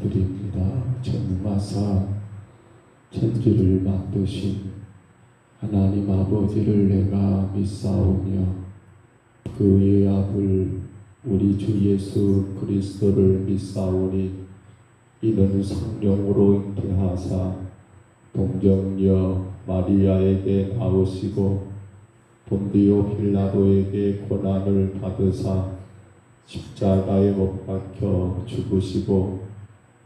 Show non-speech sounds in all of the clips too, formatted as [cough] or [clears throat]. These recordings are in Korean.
드립니다. 전능하사 천지를 만드신 하나님 아버지를 내가 믿사오며 그의 아들 우리 주 예수 그리스도를 믿사오니 이는 성령으로 잉태하사 동정녀 마리아에게 나오시고 본디오 빌라도에게 고난을 받으사 십자가에 못 박혀 죽으시고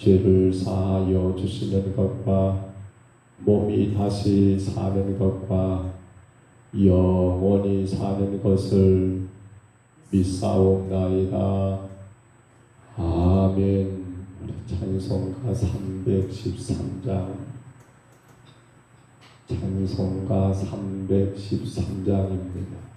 죄를 사하여 주시는 것과 몸이 다시 사는 것과 영원히 사는 것을 믿사옵나이다. 아멘. 우리 찬송가 313장 찬송가 313장입니다.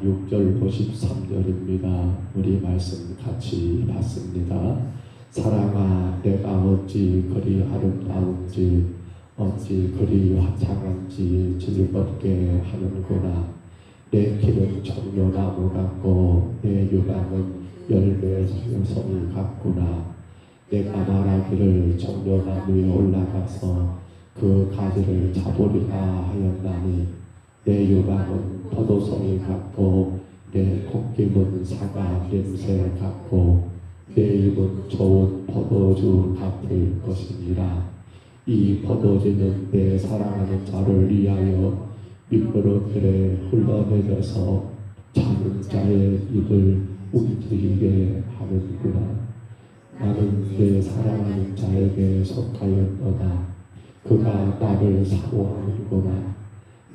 7장 6절 53절입니다. 우리 말씀 같이 봤습니다. 사랑아 내가 어찌 그리 아름다운지 어찌 그리 화창한지 즐겁게 하는구나 내 길은 종려나무 같고 내 유방은 열매 성이 같구나 내가 말하기를 종려나무에 올라가서 그 가지를 잡으리라 하였나니 내 유방은 포도송이 같고 내 콧김은 사과 냄새 같고 내 입은 좋은 포도주 같을 것이니라. 이 포도주는 내 사랑하는 자를 위하여 미끄러들에 흘러내려서 자는 자의 입을 움직이게 하는구나. 나는 내 사랑하는 자에게 속하였도다. 그가 나를 사모하는구나.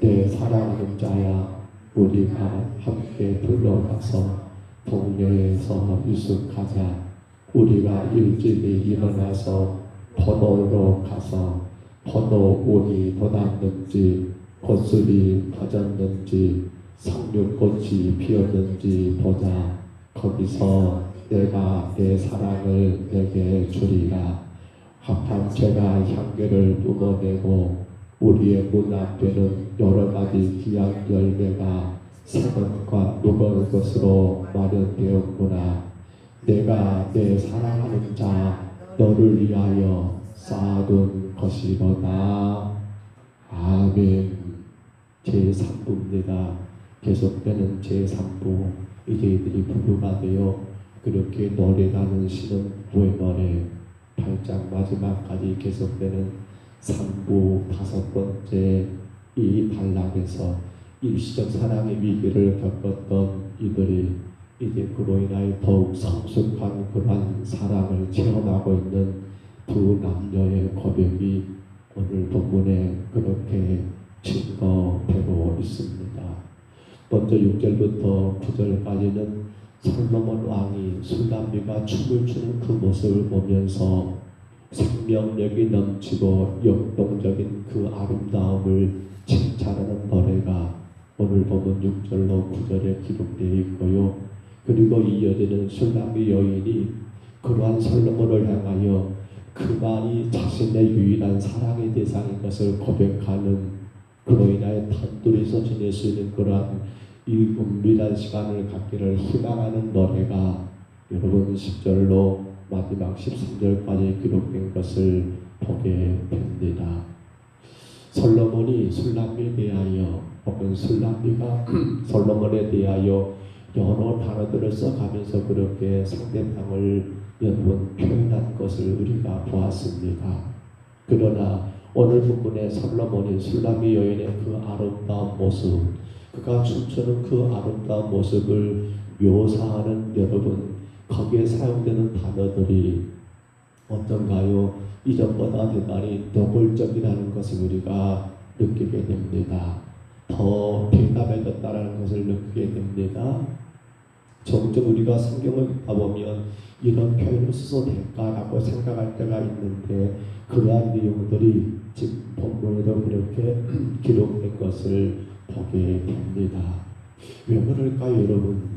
내 사랑하는 자야 우리가 함께 불러가서 동네에서 유숙하자. 우리가 일찍이 일어나서 포도로 가서 포도 운이 돋았는지 꽃술이 퍼졌는지 상류꽃이 피었는지 보자. 거기서 내가 내 사랑을 내게 주리라. 합한 채가 향기를 뿜어내고 우리의 문 앞에는 여러 가지 귀한 열매가 새것과 무거울 것으로 마련되었구나. 내가 내 사랑하는 자 너를 위하여 쌓아둔 것이로다. 아멘. 제3부입니다. 계속되는 제3부. 이제 이들이 부부가 되어 그렇게 노래하는 시는 부의 노래 8장 마지막까지 계속되는 3부 다섯 번째 이 단락에서 일시적 사랑의 위기를 겪었던 이들이 이제 그로 인하여 더욱 성숙한 그러한 사랑을 체험하고 있는 두 남녀의 고백이 오늘 본문에 그렇게 증거되고 있습니다. 먼저 6절부터 9절까지는 솔로몬 왕이 술담비가 춤을 추는 그 모습을 보면서 생명력이 넘치고 역동적인 그 아름다움을 칭찬하는 노래가 오늘 보면 6절로 9절에 기록되어 있고요. 그리고 이어지는 술람비 여인이 그러한 솔로몬을 향하여 그만이 자신의 유일한 사랑의 대상인 것을 고백하는 그로 인하여 단둘이서 지낼 수 있는 그러한 이 은밀한 시간을 갖기를 희망하는 노래가 여러분 10절로 마지막 13절까지 기록된 것을 보게 됩니다. 솔로몬이 술람비에 대하여 혹은 술람비가 [clears throat] 솔로몬에 대하여 여러 단어들을 써가면서 그렇게 상대방을 여러분 표현한 것을 우리가 보았습니다. 그러나 오늘 부분에 솔로몬이 술람비 여인의 그 아름다운 모습, 그가 춤추는 그 아름다운 모습을 묘사하는 여러분 거기에 사용되는 단어들이 어떤가요? 이전보다 대단히 노골적이라는 것을 우리가 느끼게 됩니다. 더 대담해졌다는 것을 느끼게 됩니다. 종종 우리가 성경을 봐보면 이런 표현을 써도 될까라고 생각할 때가 있는데 그러한 내용들이 지금 본문에도 그렇게 [clears throat] 기록된 것을 보게 됩니다. 왜 그럴까요, 여러분?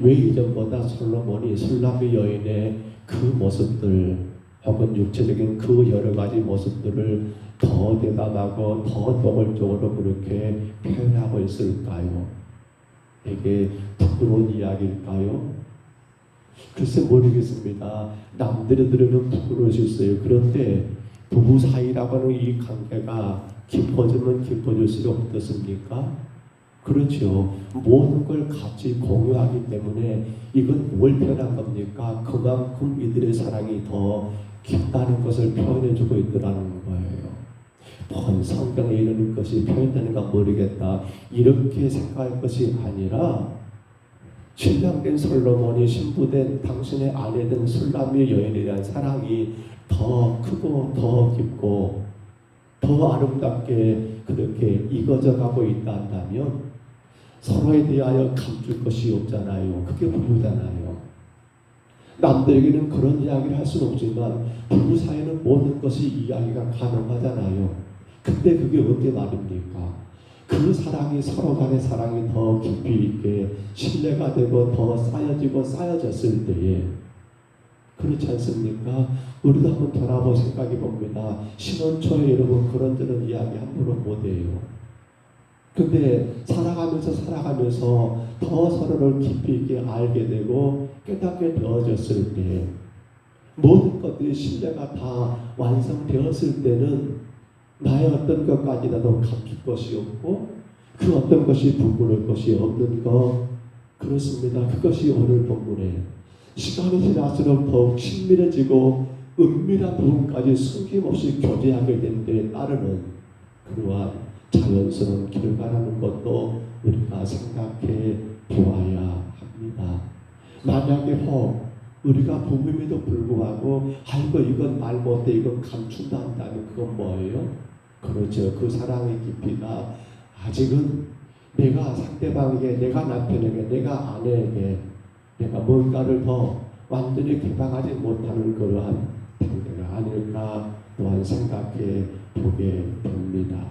왜 이전보다 솔로몬이 술람비 여인의 그 모습들 혹은 육체적인 그 여러 가지 모습들을 더 대담하고 더 노골적으로 그렇게 표현하고 있을까요? 이게 부끄러운 이야기일까요? 글쎄 모르겠습니다. 남들이 들으면 부끄러울 수 있어요. 그런데 부부 사이라고 하는 이 관계가 깊어지면 깊어질수록 어떻습니까? 그렇죠. 모든 걸 같이 공유하기 때문에 이건 뭘 표현한 겁니까? 그만큼 이들의 사랑이 더 깊다는 것을 표현해주고 있더라는 거예요. 뭔 성경에 이르는 것이 표현되는가 모르겠다. 이렇게 생각할 것이 아니라 신랑된 솔로몬이 신부된 당신의 아내된 술람의 여인에 대한 사랑이 더 크고 더 깊고 더 아름답게 그렇게 익어져 가고 있다 한다면 서로에 대하여 감출 것이 없잖아요. 그게 부부잖아요. 남들에게는 그런 이야기를 할 수는 없지만 부부 사이는 모든 것이 이야기가 가능하잖아요. 근데 그게 어떻게 말입니까? 그 사랑이 서로 간의 사랑이 더 깊이 있게 신뢰가 되고 더 쌓여지고 쌓여졌을 때에 그렇지 않습니까? 우리도 한번 돌아보 생각해 봅니다. 신혼 초에 여러분 그런저런 이야기 함부로 못해요. 근데 살아가면서 살아가면서 더 서로를 깊이 있게 알게 되고 깨닫게 되어졌을 때 모든 것들이 신뢰가 다 완성되었을 때는 나의 어떤 것까지라도 감출 것이 없고 그 어떤 것이 부끄러울 것이 없는 것 그렇습니다. 그것이 오늘 본문에 시간이 지날수록 더욱 친밀해지고 은밀한 부분까지 숨김없이 교제하게 된 데에 따르는 그러한 자연스러운 결과라는 것도 우리가 생각해 보아야 합니다. 만약에 혹 우리가 부모임에도 불구하고 아이고 이건 말 못해 이건 감춘다 한다면 그건 뭐예요? 그렇죠. 그 사랑의 깊이가 아직은 내가 상대방에게 내가 남편에게 내가 아내에게 내가 뭔가를 더 완전히 개방하지 못하는 그러한 단계가 아닐까 또한 생각해 보게 됩니다.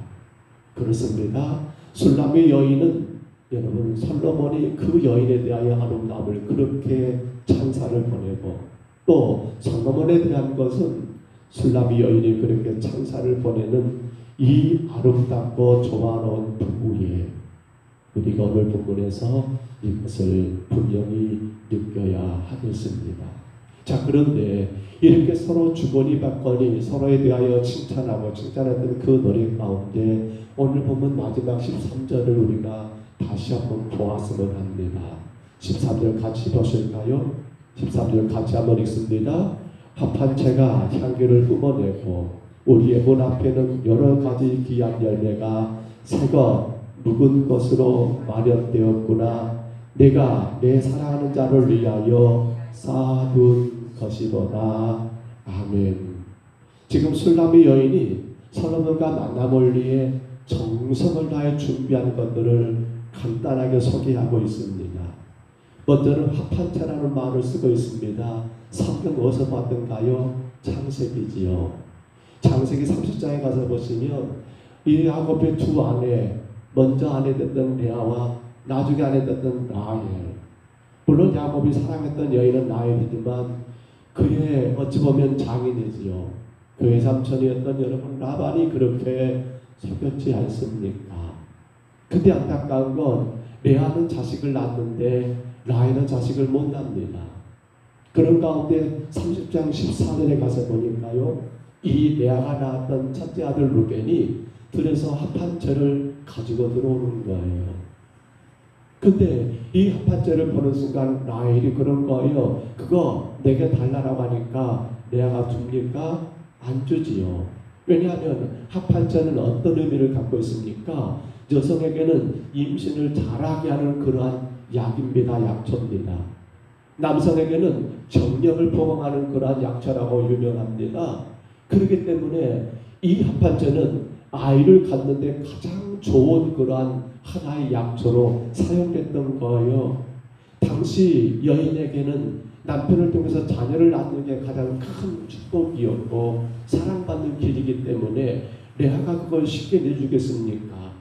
그렇습니다. 술람의 여인은 여러분 솔로몬이 그 여인에 대하여 아름다움을 그렇게 찬사를 보내고 또 솔로몬에 대한 것은 술람의 여인이 그렇게 찬사를 보내는 이 아름답고 조화로운 부부에 우리가 오늘 본문에서 이것을 분명히 느껴야 하겠습니다. 자 그런데 이렇게 서로 주거니 받거니 서로에 대하여 칭찬하고 칭찬했던 그 노래 가운데 오늘 보면 마지막 13절을 우리가 다시 한번 보았으면 합니다. 13절 같이 보실까요? 13절 같이 한번 읽습니다. 합한 채가 향기를 뿜어내고 우리의 문 앞에는 여러 가지 귀한 열매가 새거 묵은 것으로 마련되었구나. 내가 내 사랑하는 자를 위하여 쌓아둔 것이로다. 아멘. 지금 술람의 여인이 솔로몬과 위해 정성을 다해 준비한 것들을 간단하게 소개하고 있습니다. 먼저는 합한채라는 말을 쓰고 있습니다. 성경 어디서 봤던가요? 창세기지요. 창세기 30장에 가서 보시면 이 야곱의 두 아내, 먼저 아내 됐던 레아와 나중에 아내 됐던 라헬. 물론 야곱이 사랑했던 여인은 라헬이지만 그의 어찌 보면 장인이지요. 그의 삼촌이었던 여러분 라반이 그렇게 속였지 않습니까? 근데 안타까운 건 레아는 자식을 낳는데 라헬은 자식을 못 낳습니다. 그런 가운데 30장 14절에 가서 보니까요. 이 레아가 낳았던 첫째 아들 루벤이 들에서 합한 죄를 가지고 들어오는 거예요. 근데 이 합한 죄를 보는 순간 라헬이 그런 거예요. 그거 내게 달라라고 하니까 레아가 줍니까? 안 주지요. 왜냐하면 합한자는 어떤 의미를 갖고 있습니까? 여성에게는 임신을 잘하게 하는 그러한 약입니다. 약초입니다. 남성에게는 정력을 보강하는 그러한 약초라고 유명합니다. 그렇기 때문에 이 합한자는 아이를 갖는데 가장 좋은 그러한 하나의 약초로 사용됐던 거예요. 당시 여인에게는 남편을 통해서 자녀를 낳는 게 가장 큰 축복이었고 사랑받는 길이기 때문에 레아가 그걸 쉽게 내주겠습니까?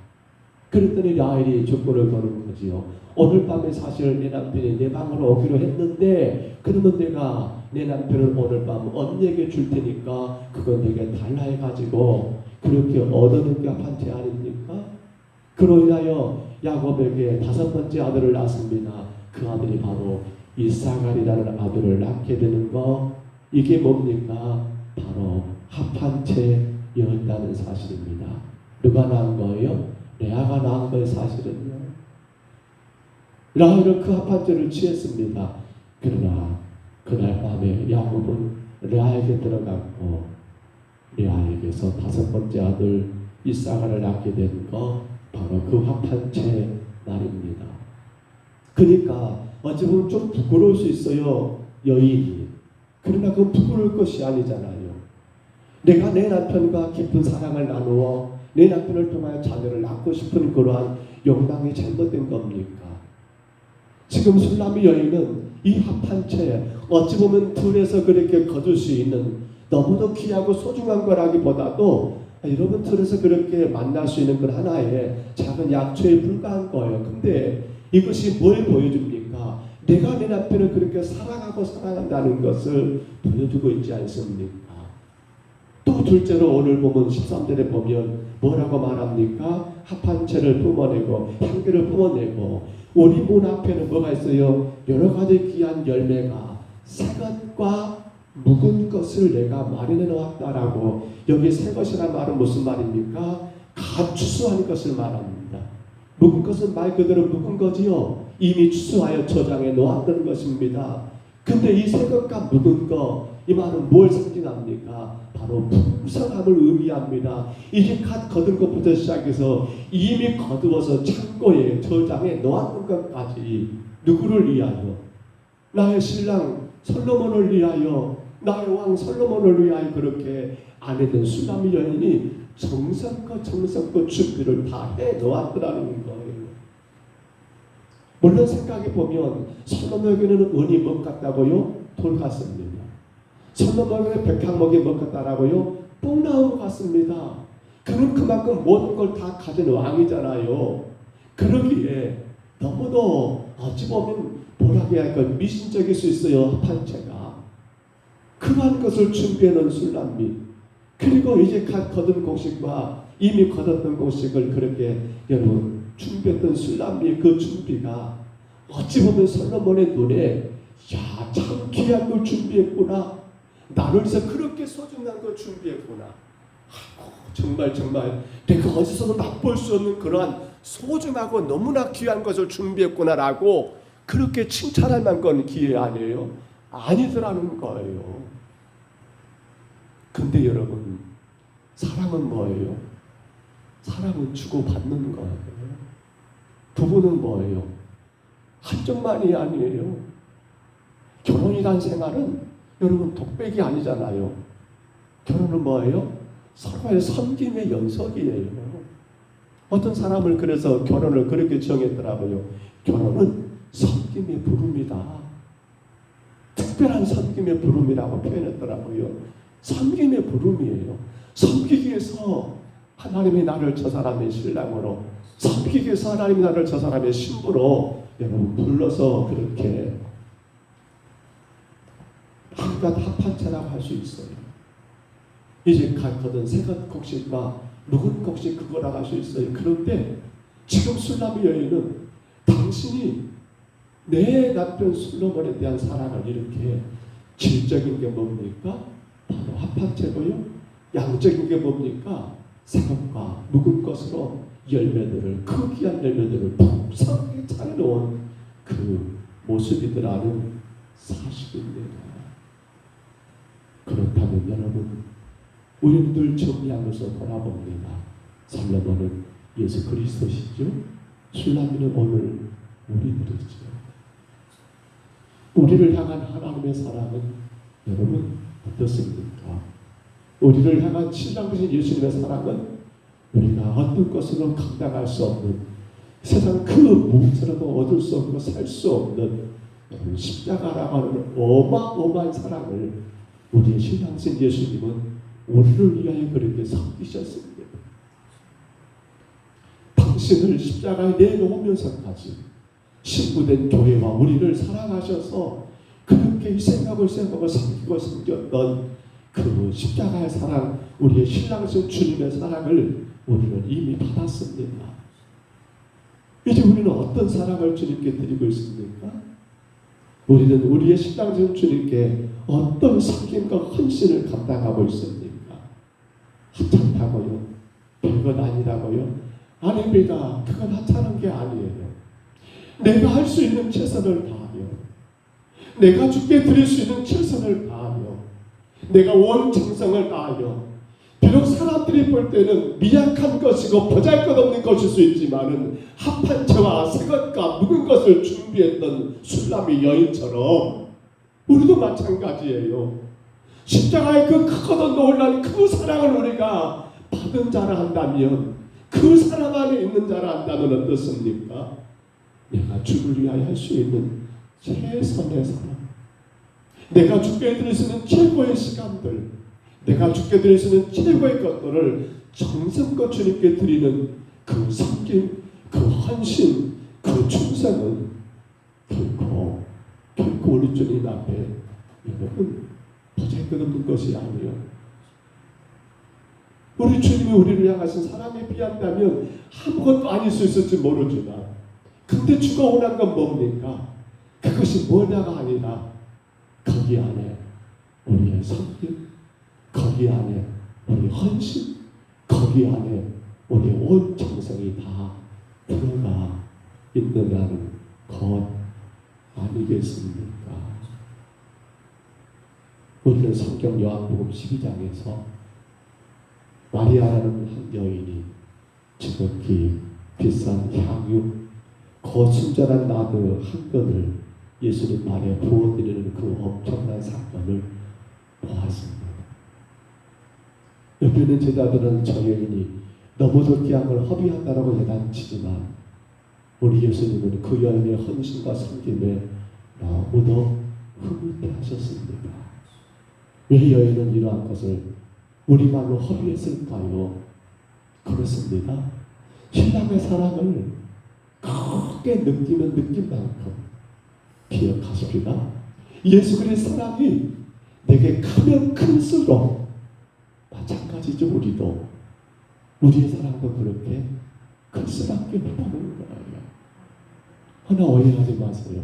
그랬더니 라헬이 조건을 거는 거지요. 오늘 밤에 사실 내 남편이 내 방으로 오기로 했는데 그러면 내가 내 남편을 오늘 밤 언니에게 줄 테니까 그건 내게 달라 해가지고 그렇게 얻어는 게 한채 아닙니까? 그로 인하여 야곱에게 다섯 번째 아들을 낳습니다. 그 아들이 바로 이사갈이라는 아들을 낳게 되는 거 이게 뭡니까? 바로 합한 채였다는 사실입니다. 누가 낳은 거예요? 레아가 낳은 거예요 사실은요. 라헬은 그 합한 채를 취했습니다. 그러나 그날 밤에 야곱은 레아에게 들어갔고 레아에게서 다섯 번째 아들 이사가를 낳게 된 거 바로 그 합한 채 날입니다. 그러니까 어찌 보면 좀 부끄러울 수 있어요. 여인이. 그러나 그 부끄러울 것이 아니잖아요. 내가 내 남편과 깊은 사랑을 나누어 내 남편을 통하여 자녀를 낳고 싶은 그러한 욕망이 잘못된 겁니까? 지금 술람이 여인은 이 합한 채 어찌 보면 둘에서 그렇게 거둘 수 있는 너무도 귀하고 소중한 거라기보다도 여러분 둘에서 그렇게 만날 수 있는 그 하나의 작은 약초에 불과한 거예요. 근데 이것이 뭘 보여줍니까? 내가 내 남편을 그렇게 사랑하고 사랑한다는 것을 보여주고 있지 않습니까? 또 둘째로 오늘 보면 13절에 보면 뭐라고 말합니까? 합한 채를 뿜어내고 향기를 뿜어내고 우리 문 앞에는 뭐가 있어요? 여러 가지 귀한 열매가 새것과 묵은 것을 내가 마련해 놓았다라고 여기 새 것이라는 말은 무슨 말입니까? 가 추수한 것을 말합니다. 묵은 것은 말 그대로 묵은 거지요. 이미 추수하여 저장해 놓았던 것입니다. 근데 이 새 것과 묵은 것, 이 말은 뭘 상징합니까? 바로 풍성함을 의미합니다. 이제 갓 거둔 것부터 시작해서 이미 거두어서 창고에 저장해 놓았던 것까지 누구를 위하여? 나의 신랑 솔로몬을 위하여, 나의 왕 솔로몬을 위하여 그렇게 아내된 수남이 여인이 정성껏 정성껏 준비를 다 해 놓았더라는 거예요. 물론 생각해 보면 솔로몬에게는 은이 못 같다고요? 돌 같습니다. 솔로몬에게 백향목이 못 같다라고요? 뽕나무 같습니다. 그는 그만큼 모든 걸 다 가진 왕이잖아요. 그러기에 너무도 어찌 보면 뭐라고 할까 미신적일 수 있어요 판체가 그러한 것을 준비해 놓은 술람미 그리고 이제 갓 거둔 곡식과 이미 거뒀던 곡식을 그렇게 여러분 준비했던 술람미의 그 준비가 어찌 보면 솔로몬의 눈에 야참 귀한 걸 준비했구나 나를 위해서 그렇게 소중한 걸 준비했구나 아이고, 정말 정말 내가 어디서도 맛볼 수 없는 그러한 소중하고 너무나 귀한 것을 준비했구나라고 그렇게 칭찬할 만한 기회 아니에요? 아니더라는 거예요. 근데 여러분 사랑은 뭐예요? 사랑은 주고받는 거예요. 부부는 뭐예요? 한쪽만이 아니에요. 결혼이란 생활은 여러분 독백이 아니잖아요. 결혼은 뭐예요? 서로의 섬김의 연속이에요. 어떤 사람을 그래서 결혼을 그렇게 정했더라고요. 결혼은 섬김의 부름이다. 특별한 섬김의 부름이라고 표현했더라고요. 섬김의 부름이에요. 섬기기 위해서 하나님이 나를 저 사람의 신랑으로, 섬기기 위해서 하나님이 나를 저 사람의 신부로 여러분 불러서 그렇게 한갓 합한채라고 할 수 있어요. 이제 같거든 새것 곡식과 묵은 곡식 그거라고 할 수 있어요. 그런데 지금 술람이 여인은 당신이 내 남편 솔로몬에 대한 사랑을 이렇게 질적인 게 뭡니까? 바로 합한채고요. 양적인 게 뭡니까? 새것과 묵은 것으로 열매들을 그 귀한 열매들을 풍성하게 차려놓은 그 모습이더라는 사실입니다. 그렇다면 여러분 우리들 정리하면서 돌아봅니다. 살로몬은 예수 그리스도시죠. 술라미는 오늘 우리들이죠. 우리를 향한 하나님의 사랑은 여러분 어떻습니까? 우리를 향한 신랑이신 예수님의 사랑은 우리가 어떤 것으로 감당할 수 없는 세상 그 무엇으로도 얻을 수 없고 살 수 없는 십자가라고 하는 어마어마한 사랑을 우리의 신랑신 예수님은 우리를 위하여 그렇게 섬기셨습니다. 당신을 십자가에 내놓으면서까지 신부된 교회와 우리를 사랑하셔서 그렇게 희생하고 희생하고 섬기고 섬겼던 그 십자가의 사랑, 우리의 신랑신 주님의 사랑을 우리는 이미 받았습니다. 이제 우리는 어떤 사랑을 주님께 드리고 있습니까? 우리는 우리의 신랑신 주님께 어떤 섬김과 헌신을 감당하고 있습니까? 하찮다고요? 별것 아니라고요? 아닙니다. 그건 하찮은 게 아니에요. 내가 할 수 있는 최선을 다하며, 내가 주께 드릴 수 있는 최선을 다하며, 내가 원 정성을 다하여, 비록 사람들이 볼 때는 미약한 것이고 보잘것없는 것일 수 있지만은 합한 채와 새 것과 묵은 것을 준비했던 술람이 여인처럼 우리도 마찬가지예요. 십자가의 그 크고도 놀란 그 사랑을 우리가 받은 자라 한다면 그 사랑 안에 있는 자라 한다면 어떻습니까? 내가 주를 위하여 할 수 있는 최선의 사랑 내가 주께 드릴 수 있는 최고의 시간들 내가 주께 드릴 수 있는 최고의 것들을 정성껏 주님께 드리는 그 섬김, 그 헌신, 그 충성은 결코 결코 우리 주님 앞에 여러분 보잘것없는 것이 아니요. 우리 주님이 우리를 향하신 사랑에 비한다면 아무것도 아닐 수 있을지 모르지만 근데 주가 원한 건 뭡니까? 그것이 뭐냐가 아니라 거기 안에 우리의 섬김, 거기 안에 우리 헌신, 거기 안에 우리 온 정성이 다 들어가 있느냐는 것 아니겠습니까? 우리는 성경 요한복음 12장에서 마리아라는 한 여인이 지극히 비싼 향유, 거친절한 나드 한 건을 예수님 말에 부어드리는 그 엄청난 사건을 보았습니다. 옆에 있는 제자들은 저 여인이 귀한 걸 허비한다라고 대단치지만 우리 예수님은 그 여인의 헌신과 섬김에 너무도 흐뭇해 하셨습니다. 왜 여인은 이러한 것을 우리말로 허비했을까요? 그렇습니다. 신랑의 사랑을 크게 느끼는 느낌만큼 기억하십시다. 예수 그리스도의 사랑이 내게 크면 클수록 마찬가지죠 우리도 우리의 사랑도 그렇게 클 수밖에 없다는 거예요. 하나 오해하지 마세요.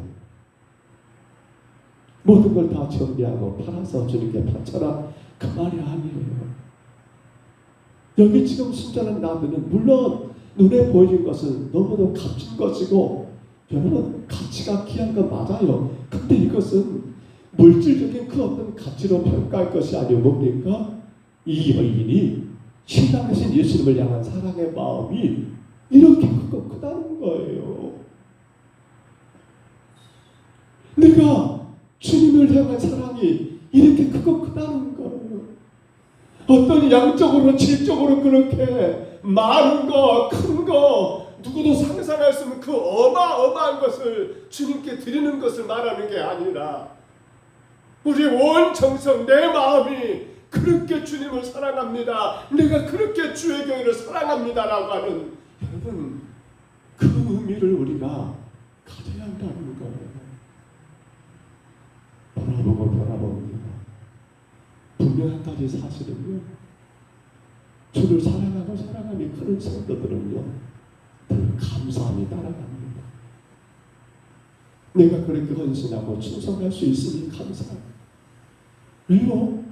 모든 걸 다 정리하고 팔아서 주님께 바쳐라 그 말이 아니에요. 여기 지금 순전한 나들은 물론 눈에 보이는 것은 너무도 값진 것이고 여러분 가치가 귀한 건 맞아요. 근데 이것은 물질적인 그 어떤 가치로 평가할 것이 아니고 뭡니까? 이 여인이 신랑이신 예수님을 향한 사랑의 마음이 이렇게 크고 크다는 거예요. 내가 주님을 향한 사랑이 이렇게 크고 크다는 거예요. 어떤 양적으로 질적으로 그렇게 많은 거, 큰 거, 누구도 상상할 수 없는 그 어마어마한 것을 주님께 드리는 것을 말하는 게 아니라 우리 온 정성, 내 마음이 그렇게 주님을 사랑합니다. 내가 그렇게 주의 교회를 사랑합니다라고 하는 여러분 그 의미를 우리가 가져야 한다는 거예요. 돌아보고 돌아봅니다. 분명 한 가지 사실은요. 주를 사랑하고 사랑함이 크는 성도들은요. 늘 감사함이 따라갑니다. 내가 그렇게 헌신하고 충성할 수 있으니 감사해요. 왜요?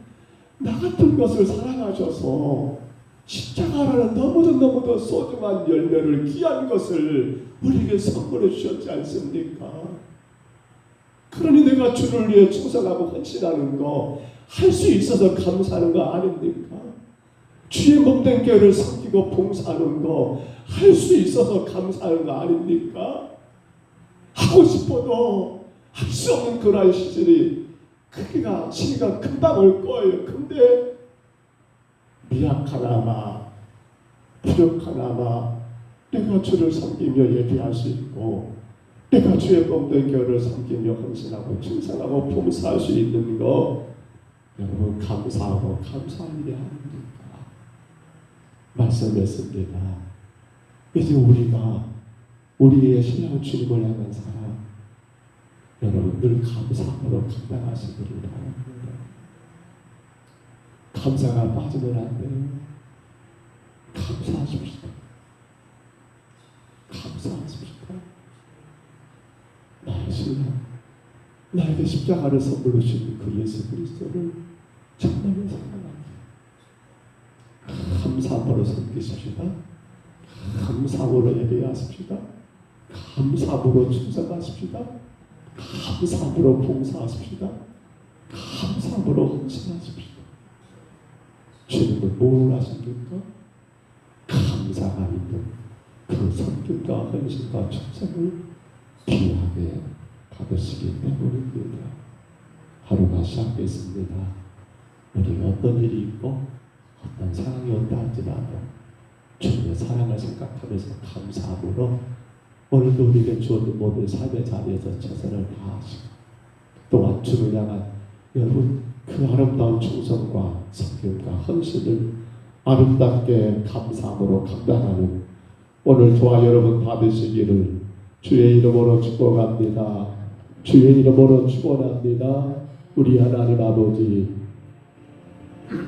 나 같은 것을 사랑하셔서 십자가라는 너무도 너무도 소중한 열매를 귀한 것을 우리에게 선물해 주셨지 않습니까? 그러니 내가 주를 위해 충성하고 헌신하는 거 할 수 있어서 감사하는 거 아닙니까? 주의 몸된 교회를 섬기고 봉사하는 거 할 수 있어서 감사하는 거 아닙니까? 하고 싶어도 할 수 없는 그러한 시절이 크기가 시기가 금방 올 거예요. 근데 미약하나마 부족하나마 내가 주를 섬기며 예배할 수 있고 내가 주의 몸된 교회를 섬기며 헌신하고 충성하고 봉사할 수 있는 거 여러분 감사하고 아닙니까? 말씀했습니다. 이제 우리가 우리의 신앙 주님을 향한 사랑 여러분 늘 감사함으로 감당하시기를 바랍니다. 감사가 빠지면 안 돼요. 감사하십시오. 감사하십시오. 나의 신랑, 나에게 십자가를 선물로 주신 그 예수 그리스도를 정말로 사랑합니다. 감사함으로 섬기십시다. 감사함으로 예배하십시다. 감사함으로 충성하십시다. 감사함으로 봉사하십시다. 감사함으로 헌신하십시다. 주님은 뭘 하십니까? 감사가 있는 그 성품과 헌신과 충성을 귀하게 받으시기 때문입니다. 하루가 시작됐습니다. 우리가 어떤 일이 있고 어떤 상황이 온다 할지라도 주님의 사랑을 생각하면서 감사함으로 오늘도 우리에게 주어진 모든 삶의 자리에서 최선을 다하시고 또한 주를 향한 여러분 그 아름다운 충성과 성경과 헌신을 아름답게 감사함으로 감당하는 오늘 저와 여러분 다 되시기를 주의 이름으로 축복합니다. 주의 이름으로 축원합니다. 우리 하나님 아버지